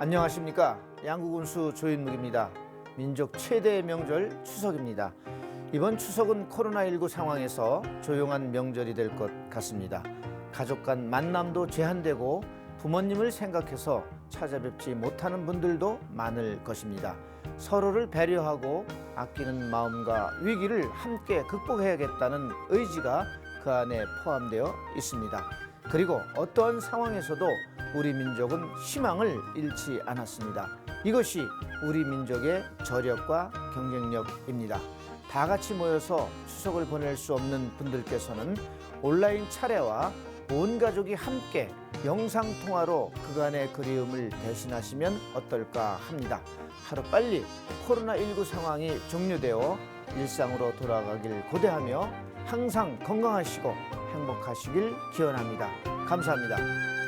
안녕하십니까 양구군수 조인묵입니다. 민족 최대의 명절 추석입니다. 이번 추석은 코로나19 상황에서 조용한 명절이 될 것 같습니다. 가족 간 만남도 제한되고 부모님을 생각해서 찾아뵙지 못하는 분들도 많을 것입니다. 서로를 배려하고 아끼는 마음과 위기를 함께 극복해야겠다는 의지가 그 안에 포함되어 있습니다. 그리고 어떠한 상황에서도 우리 민족은 희망을 잃지 않았습니다. 이것이 우리 민족의 저력과 경쟁력입니다. 다 같이 모여서 추석을 보낼 수 없는 분들께서는 온라인 차례와 온 가족이 함께 영상 통화로 그간의 그리움을 대신하시면 어떨까 합니다. 하루 빨리 코로나19 상황이 종료되어 일상으로 돌아가길 고대하며 항상 건강하시고 행복하시길 기원합니다. 감사합니다.